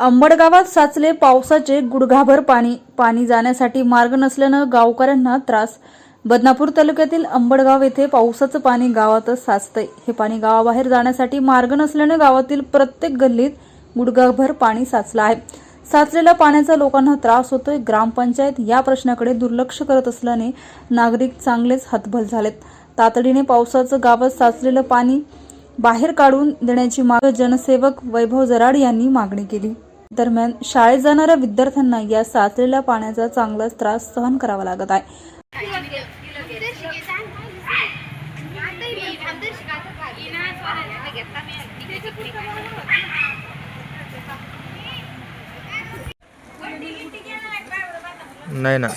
अंबडगावात साचले पावसाचे गुडघाभर पाणी पाणी जाण्यासाठी मार्ग नसल्यानं गावकऱ्यांना त्रास. बदनापूर तालुक्यातील अंबडगाव येथे पावसाचं पाणी गावातच साचतंय. हे पाणी गावाबाहेर जाण्यासाठी मार्ग नसल्यानं गावातील प्रत्येक गल्लीत गुडघाभर पाणी साचलं आहे. साचलेल्या पाण्याचा लोकांना त्रास होतोय. ग्रामपंचायत या प्रश्नाकडे दुर्लक्ष करत असल्याने नागरिक चांगलेच हतबल झालेत. तातडीने पावसाचं गावात साचलेलं पाणी बाहेर काढून देण्याची मागणी जनसेवक वैभव जराड यांनी मागणी केली. दरम्यान शाळेत जाणाऱ्या विद्यार्थ्यांना या साचलेल्या पाण्याचा चांगलाच त्रास सहन करावा लागत आहे. नाही ना.